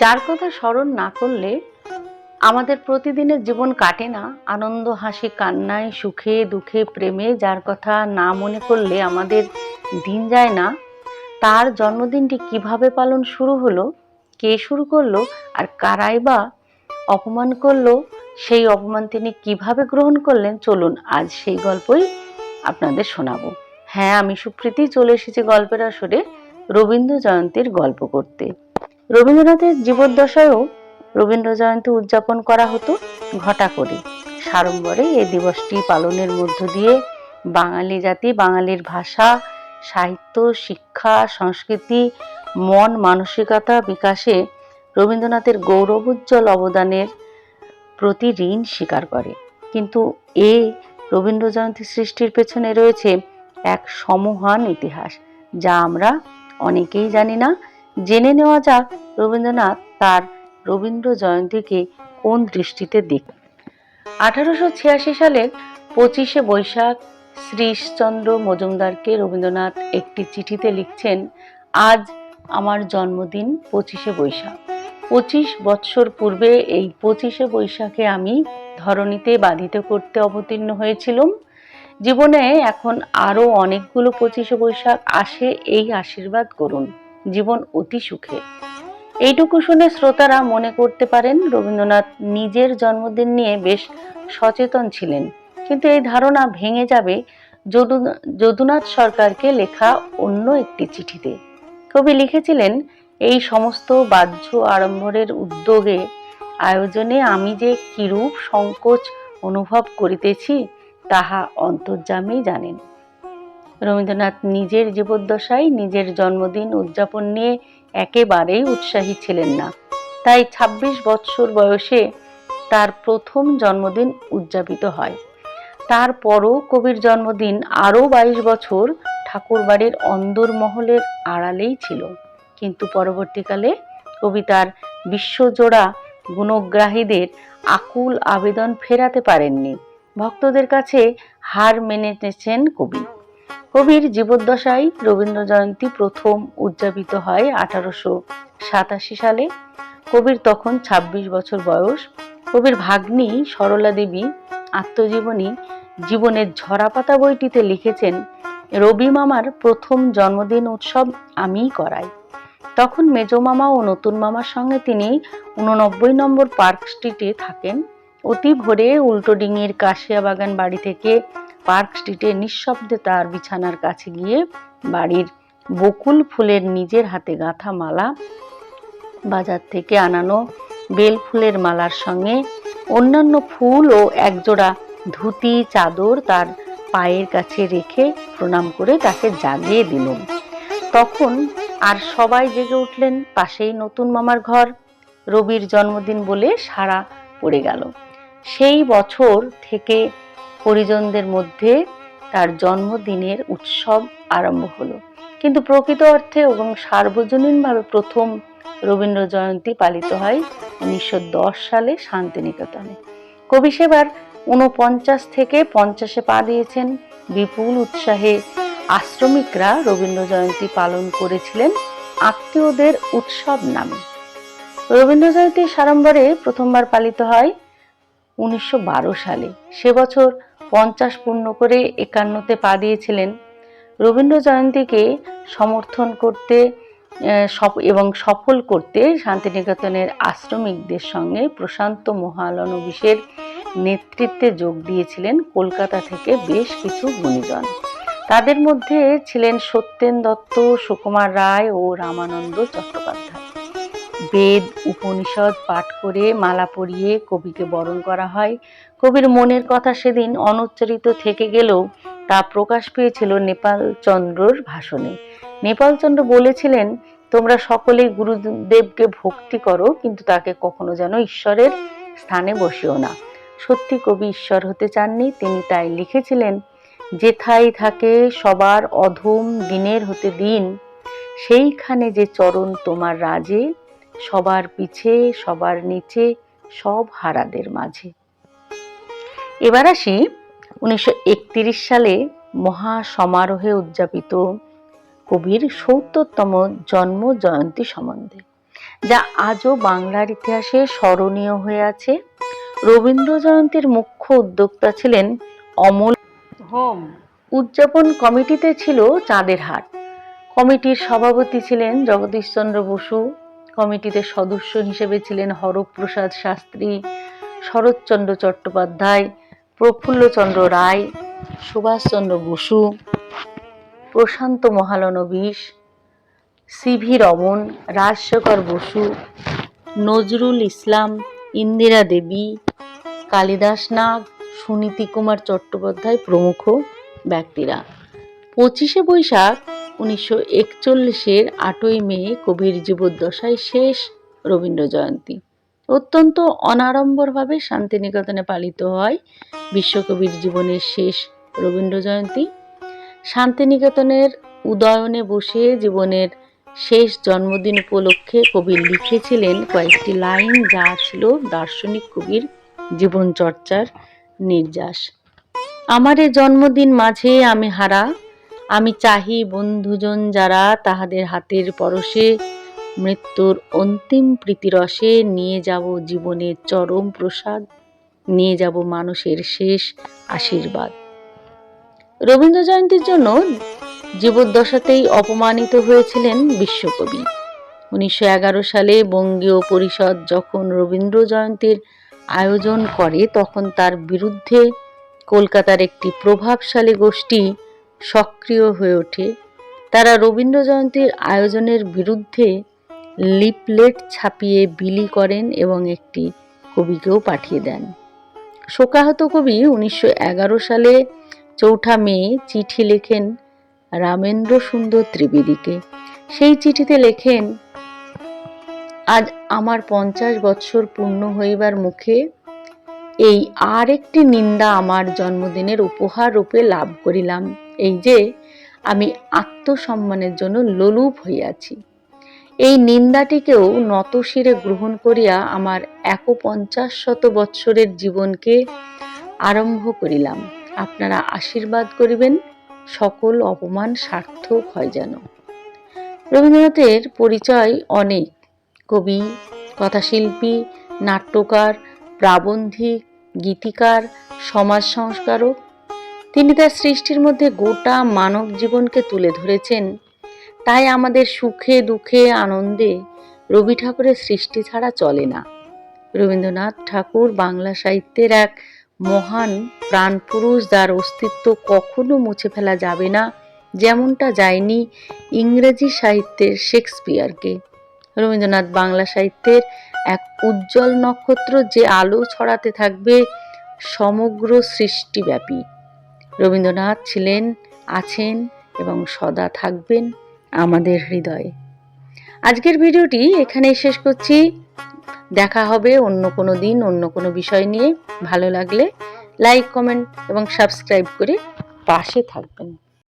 যার কথা স্মরণ না করলে আমাদের প্রতিদিনের জীবন কাটে না। আনন্দ, হাসি, কান্নায়, সুখে, দুঃখে, প্রেমে যার কথা না মনে করলে আমাদের দিন যায় না। তার জন্মদিনটি কীভাবে পালন শুরু হলো, কে শুরু করল আর কারাই বা অপমান করল, সেই অপমান তিনি কীভাবে গ্রহণ করলেন, চলুন আজ সেই গল্পই আপনাদের শোনাবো। হ্যাঁ আমি সুপ্রীতি, চলে এসেছি গল্পের আসরে রবীন্দ্র জয়ন্তীর গল্প করতে। রবীন্দ্রনাথের জীবদ্দশায়ও রবীন্দ্র জয়ন্তী উদযাপন করা হতো ঘটা করে। সাড়ম্বরে এই দিবসটি পালনের মধ্য দিয়ে বাঙালি জাতি, বাঙালির ভাষা, সাহিত্য, শিক্ষা, সংস্কৃতি, মন, মানসিকতা বিকাশে রবীন্দ্রনাথের গৌরবোজ্জ্বল অবদানের প্রতি ঋণ স্বীকার করে। কিন্তু এ রবীন্দ্র জয়ন্তী সৃষ্টির পেছনে রয়েছে এক সমহান ইতিহাস, যা আমরা অনেকেই জানি না। জেনে নেওয়া যাক রবীন্দ্রনাথ তার রবীন্দ্র জয়ন্তীকে কোন দৃষ্টিতে দেখ। আঠারোশো ছিয়াশি সালের পঁচিশে বৈশাখ শ্রীশচন্দ্র মজুমদারকে রবীন্দ্রনাথ একটি চিঠিতে লিখছেন, আজ আমার জন্মদিন পঁচিশে বৈশাখ। পঁচিশ বৎসর পূর্বে এই পঁচিশে বৈশাখে আমি ধরণীতে বাধিত করতে অবতীর্ণ হয়েছিলাম। জীবনে এখন আরও অনেকগুলো পঁচিশে বৈশাখ আসে, এই আশীর্বাদ করুন। জীবন অতি সুখে। এইটুকু শুনে শ্রোতারা মনে করতে পারেন, রবীন্দ্রনাথ নিজের জন্মদিন নিয়ে বেশ সচেতন ছিলেন। কিন্তু এই ধারণা ভেঙে যাবে যদুনাথ সরকারকে লেখা অন্য একটি চিঠিতে। কবি লিখেছিলেন, এই সমস্ত বাহ্য আড়ম্বরের উদ্যোগে, আয়োজনে আমি যে কিরূপ সংকোচ অনুভব করিতেছি, তাহা অন্তর্যামেই জানেন। রবীন্দ্রনাথ নিজের জীবদ্দশায় নিজের জন্মদিন উদযাপন নিয়ে একেবারেই উৎসাহী ছিলেন না। তাই ২৬ বৎসর বয়সে তার প্রথম জন্মদিন উদযাপিত হয়। তারপরও কবির জন্মদিন আরও বাইশ বছর ঠাকুরবাড়ির অন্দরমহলের আড়ালেই ছিল। কিন্তু পরবর্তীকালে কবি তার বিশ্বজোড়া গুণগ্রাহীদের আকুল আবেদন ফেরাতে পারেননি। ভক্তদের কাছে হার মেনে নিয়েছেন কবি। কবির জীবদ্দশায় রবীন্দ্র জয়ন্তী প্রথম উদযাপিত হয় আঠারোশো সাতাশি সালে। কবির তখন ২৬ বছর বয়স। কবির ভাগ্নী সরলা দেবী আত্মজীবনী জীবনের ঝরাপাতা বইটিতে লিখেছেন, রবি মামার প্রথম জন্মদিন উৎসব আমিই করাই। তখন মেজ মামা ও নতুন মামার সঙ্গে তিনি উননব্বই নম্বর পার্ক স্ট্রিটে থাকেন। অতি ভোরে উল্টো ডিঙির কাশিয়া বাগান বাড়ি থেকে পার্ক স্ট্রিটে নিঃশব্দে তার বিছানার কাছে গিয়ে বাড়ির বকুল ফুলের নিজের হাতে গাঁথা মালা বাজার থেকে আনানো বেল ফুলের মালার সঙ্গে অন্যান্য ফুল ও একজোড়া ধুতি, চাদর তার পায়ের কাছে রেখে প্রণাম করে তাকে জাগিয়ে দিলুম তখন আর সবাই জেগে উঠলেন পাশেই নতুন মামার ঘর। রবির জন্মদিন বলে সারা পড়ে গেল। সেই বছর থেকে পরিজনদের মধ্যে তার জন্মদিনের উৎসব আরম্ভ হলো। কিন্তু প্রকৃত অর্থে এবং সার্বজনীনভাবে প্রথম রবীন্দ্র জয়ন্তী পালিত হয় উনিশশো সালে শান্তিনিকেতনে। কবি সেবার ঊনপঞ্চাশ থেকে পঞ্চাশে পা দিয়েছেন। বিপুল উৎসাহে আশ্রমিকরা রবীন্দ্র জয়ন্তী পালন করেছিলেন আত্মীয়দের উৎসব নামে। রবীন্দ্র জয়ন্তী সাড়ম্বরে প্রথমবার পালিত হয় উনিশশো বারো সালে। সে বছর পঞ্চাশ পূর্ণ করে একান্নতে পা দিয়েছিলেন। রবীন্দ্র জয়ন্তীকে সমর্থন করতে এবং সফল করতে শান্তিনিকেতনের আশ্রমিকদের সঙ্গে প্রশান্ত মহালনবিশের নেতৃত্বে যোগ দিয়েছিলেন কলকাতা থেকে বেশ কিছু গুণীজন। তাদের মধ্যে ছিলেন সত্যেন দত্ত, সুকুমার রায় ও রামানন্দ চট্টোপাধ্যায়। বেদ, উপনিষদ পাঠ করে মালা পরিয়ে কবিকে বরণ করা হয়। কবির মনের কথা সেদিন অনুচ্চারিত থেকে গেলেও তা প্রকাশ পেয়েছিল নেপালচন্দ্রর ভাষণে। নেপালচন্দ্র বলেছিলেন, তোমরা সকলেই গুরুদেবকে ভক্তি করো, কিন্তু তাকে কখনো যেন ঈশ্বরের স্থানে বসিও না। সত্যি কবি ঈশ্বর হতে চাননি। তিনি তাই লিখেছিলেন, যেথায় থাকে সবার অধম দিনের হতে দিন, সেইখানে যে চরণ তোমার রাজে সবার পিছে সবার নিচে সব হারাদের মাঝে। এবার আসি উনিশশো একত্রিশ সালে মহা সমারোহে উদযাপিত কবির সত্তরতম জন্ম জয়ন্তী সম্বন্ধে যা আজও বাংলার ইতিহাসে স্মরণীয় হয়ে আছে। রবীন্দ্র জয়ন্তীর মুখ্য উদ্যোক্তা ছিলেন অমল। হোম। উদযাপন কমিটিতে ছিল চাঁদের হাট। কমিটির সভাপতি ছিলেন জগদীশচন্দ্র বসু। কমিটিতে সদস্য হিসেবে ছিলেন হরপ্রসাদ শাস্ত্রী, শরৎচন্দ্র চট্টোপাধ্যায়, প্রফুল্লচন্দ্র রায়, সুভাষচন্দ্র বসু, প্রশান্ত মহালনবিশ সিভি রমন, রাজশেখর বসু, নজরুল ইসলাম, ইন্দিরা দেবী, কালিদাস নাগ, সুনীতি কুমার চট্টোপাধ্যায় প্রমুখ ব্যক্তিরা। পঁচিশে বৈশাখ উনিশশো একচল্লিশের আটই মে কবির জীবদ্দশায় শেষ রবীন্দ্র জয়ন্তী। অত্যন্ত অনাড়ম্বরভাবে শান্তিনিকেতনে পালিত হয় বিশ্বকবির জীবনের শেষ রবীন্দ্র জয়ন্তী। শান্তিনিকেতনের উদয়নে বসে জীবনের শেষ জন্মদিন উপলক্ষে কবি লিখেছিলেন কয়েকটি লাইন যা ছিল দার্শনিক কবির জীবনচর্চার নির্যাস। আমার জন্মদিন মাঝে আমি হারা আমি চাহি বন্ধুজন যারা তাহাদের হাতের পরশে মৃত্যুর অন্তিম প্রীতিরসে নিয়ে যাব জীবনের চরম প্রসাদ, নিয়ে যাব মানুষের শেষ আশীর্বাদ। রবীন্দ্র জয়ন্তীর জন্য জীবদ্দশাতেই অপমানিত হয়েছিলেন বিশ্বকবি। উনিশশো এগারো সালে বঙ্গীয় পরিষদ যখন রবীন্দ্র জয়ন্তীর আয়োজন করে, তখন তার বিরুদ্ধে কলকাতার একটি প্রভাবশালী গোষ্ঠী সক্রিয় হয়ে ওঠে। তারা রবীন্দ্র জয়ন্তীর আয়োজনের বিরুদ্ধে লিপলেট ছাপিয়ে বিলি করেন এবং একটি কবিকেও পাঠিয়ে দেন। শোকাহত কবি উনিশশো এগারো সালে চৌঠা মে চিঠি লেখেন রামেন্দ্র সুন্দর ত্রিবেদীকে। সেই চিঠিতে লেখেন, আজ আমার পঞ্চাশ বৎসর পূর্ণ হইবার মুখে এই আর একটি নিন্দা আমার জন্মদিনের উপহার রূপে লাভ করিলাম। এই যে, আমি আত্মসম্মানের জন্য লোলুপ হইয়াছি। এই নিন্দাটিকেও নতশিরে গ্রহণ করিয়া আমার একপঞ্চাশ শত বৎসরের জীবনকে আরম্ভ করিলাম। আপনারা আশীর্বাদ করিবেন, সকল অপমান সার্থক হয় যেন। রবীন্দ্রনাথের পরিচয় অনেক। কবি, কথাশিল্পী, নাট্যকার প্রাবন্ধিক, গীতিকার সমাজ সংস্কারক তিনি তার সৃষ্টির মধ্যে গোটা মানব জীবনকে তুলে ধরেছেন। তাই আমাদের সুখে, দুঃখে, আনন্দে রবি ঠাকুরের সৃষ্টি ছাড়া চলে না। রবীন্দ্রনাথ ঠাকুর বাংলা সাহিত্যের এক মহান প্রাণপুরুষ, যার অস্তিত্ব কখনো মুছে ফেলা যাবে না, যেমনটা যায়নি ইংরেজি সাহিত্যের শেক্সপিয়ারকে। রবীন্দ্রনাথ বাংলা সাহিত্যের এক উজ্জ্বল নক্ষত্র যে আলো ছড়াতে থাকবে সমগ্র সৃষ্টিব্যাপী। রবীন্দ্রনাথ ছিলেন, আছেন এবং সদা থাকবেন আমাদের হৃদয়ে। আজকের ভিডিওটি এখানেই শেষ করছি। দেখা হবে অন্য কোনো দিন, অন্য কোনো বিষয় নিয়ে। ভালো লাগলে লাইক, কমেন্ট এবং সাবস্ক্রাইব করে পাশে থাকবেন।